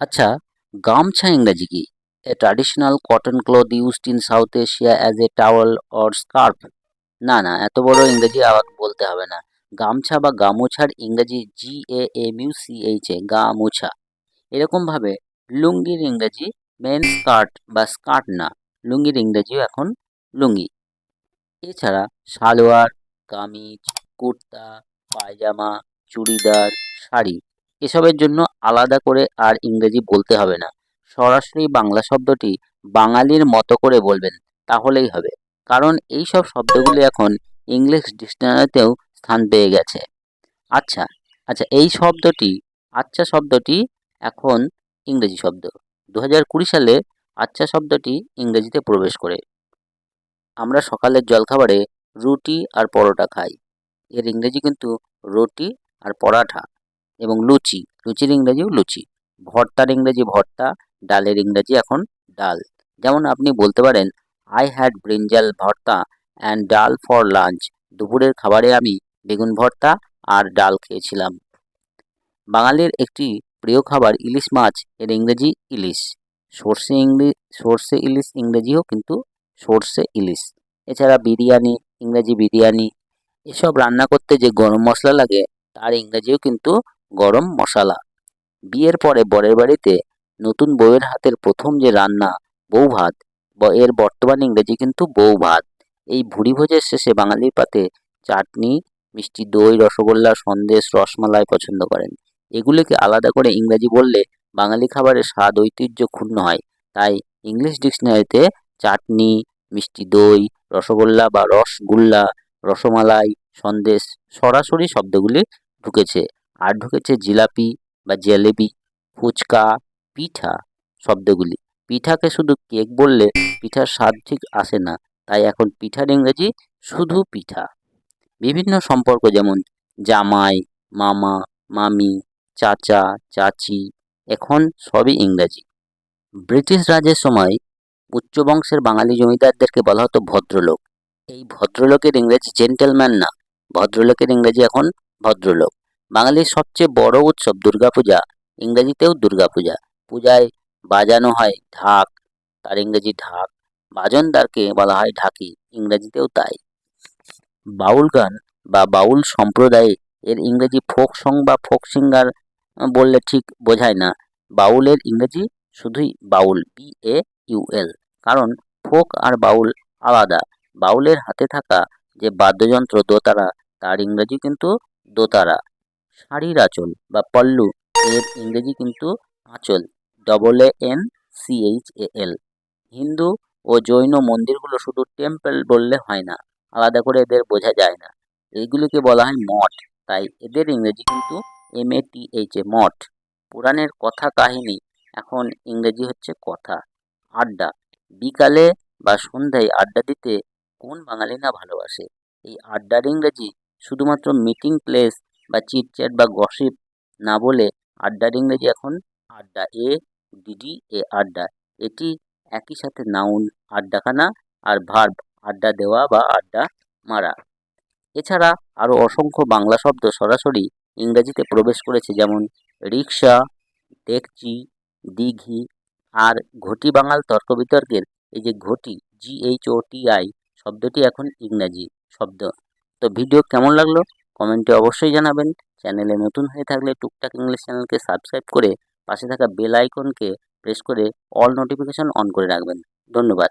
আচ্ছা গামছা ইংরাজি কি? A traditional cotton cloth used in South Asia as a towel or scarf না না, এত বড় ইংরেজি বলতে হবে না। গামছা বা গামুছার ইংরেজি G A M U C H A গামুছা এরকমভাবে লুঙ্গির ইংরেজি মেন স্কার্ট বা স্কার্ট না, লুঙ্গির ইংরেজিও এখন লুঙ্গি। এছাড়া সালোয়ার, কামিজ, কুর্তা, পায়জামা, চুড়িদার, শাড়ি। এসবের জন্য আলাদা করে আর ইংরেজি বলতে হবে না। সরাসরি বাংলা শব্দটি বাঙালির মতো করে বলবেন, তাহলেই হবে। কারণ এই সব শব্দগুলি এখন ইংলিশ ডিকশনারিতেও স্থান পেয়ে গেছে। আচ্ছা আচ্ছা এই শব্দটি আচ্ছা শব্দটি এখন ইংরেজি শব্দ। দু হাজার কুড়ি সালে আচ্ছা শব্দটি ইংরেজিতে প্রবেশ করে। আমরা সকালের জলখাবারে রুটি আর পরোটা খাই। এর ইংরেজি কিন্তু রুটি আর পরাঠা। এবং লুচি। লুচির ইংরেজিও লুচি। ভর্তার ইংরেজি ভর্তা, ডালের ইংরেজি এখন ডাল। যেমন আপনি বলতে পারেন I had brinjal bharta and dal for lunch দুপুরের খাবারে আমি বেগুন ভর্তা আর ডাল খেয়েছিলাম। বাঙালির একটি প্রিয় খাবার ইলিশ মাছ, এর ইংরেজি ইলিশ। সর্ষে ইংলি, সর্ষে ইলিশ ইংরেজিও কিন্তু সর্ষে ইলিশ। এছাড়া বিরিয়ানি, ইংরেজি বিরিয়ানি, এসব রান্না করতে যে গরম মশলা লাগে, তার ইংরেজিও কিন্তু গরম মশলা। বিয়ের পরে বরের বাড়িতে নতুন বউয়ের হাতের প্রথম যে রান্না, বউ ভাত এর বর্তমান ইংরেজি কিন্তু বউ ভাত। এই ভুড়ি ভোজের শেষে বাঙালির পাতে চাটনি, মিষ্টি দই, রসগোল্লা, সন্দেশ, রসমালাই পছন্দ করেন। এগুলিকে আলাদা করে ইংরাজি বললে বাঙালি খাবারের স্বাদ ঐতিহ্য ক্ষুণ্ণ হয়। তাই ইংলিশ ডিকশনারিতে চাটনি, মিষ্টি দই, রসগোল্লা বা রসগুল্লা, রসমালাই, সন্দেশ সরাসরি শব্দগুলি ঢুকেছে। আর ঢুকেছে জিলাপি বা জেলেবি ফুচকা, পিঠা শব্দগুলি। পিঠাকে শুধু কেক বললে পিঠার স্বাদ ঠিক আসে না, তাই এখন পিঠার ইংরেজি শুধু পিঠা। বিভিন্ন সম্পর্ক যেমন জামাই, মামা, মামি, চাচা, চাচি, এখন সবই ইংরাজি। ব্রিটিশ রাজের সময় উচ্চ বংশের বাঙালি জমিদারদেরকে বলা হতো ভদ্রলোক। এই ভদ্রলোকের ইংরেজি জেন্টেলম্যান না, ভদ্রলোকের ইংরেজি এখন ভদ্রলোক। বাঙালির সবচেয়ে বড় উৎসব দুর্গাপূজা, ইংরেজিতেও দুর্গাপূজা। পূজায় বাজানো হয় ঢাক, তার ইংরেজি ঢাক। বাজনদারকে বলা হয় ঢাকি, ইংরেজিতেও তাই। বাউল গান বা বাউল সম্প্রদায়ে এর ইংরেজি ফোক সং বা ফোক সিঙ্গার বললে ঠিক বোঝায় না। বাউলের ইংরেজি শুধুই বাউল বি এ ইউএল কারণ ফোক আর বাউল আলাদা। বাউলের হাতে থাকা যে বাদ্যযন্ত্র দোতারা, তার ইংরেজি কিন্তু দোতারা। শাড়ির আঁচল বা পল্লু এর ইংরেজি কিন্তু আঁচল double A N C H A L Hindu ও জৈন মন্দিরগুলো শুধু টেম্পল বললে হয় না, আলাদা করে এদের বোঝা যায় না। এইগুলিকে বলা হয় মঠ, তাই এদের ইংরেজি কিন্তু M A T H A মঠ। পুরাণের কথা কাহিনী, এখন ইংরেজি হচ্ছে কথা। আড্ডা, বিকালে বা সন্ধ্যায় আড্ডা দিতে কোন বাঙালি না ভালোবাসে? এই আড্ডার ইংরেজি শুধুমাত্র মিটিং প্লেস বা চিটচ্যাট বা গসিপ না বলে আড্ডার ইংরেজি এখন আড্ডা এ ডিডি এ, আড্ডা। এটি একই সাথে নাউন আড্ডাখানা আর ভার্ব আড্ডা দেওয়া বা আড্ডা মারা। এছাড়া আরও অসংখ্য বাংলা শব্দ সরাসরি ইংরেজিতে প্রবেশ করেছে, যেমন রিক্সা ডেকচি দিঘি আর ঘটি বাঙাল তর্ক বিতর্কের এই যে ঘটি G H O T I শব্দটি এখন ইংরাজি শব্দ। তো ভিডিও কেমন লাগল? কমেন্টে অবশ্যই জানাবেন। চ্যানেলে নতুন হয়ে থাকলে টুকটাক ইংলিশ চ্যানেলকে সাবস্ক্রাইব করে পাশে থাকা বেল আইকনকে প্রেস করে অল নোটিফিকেশন অন করে রাখবেন। ধন্যবাদ।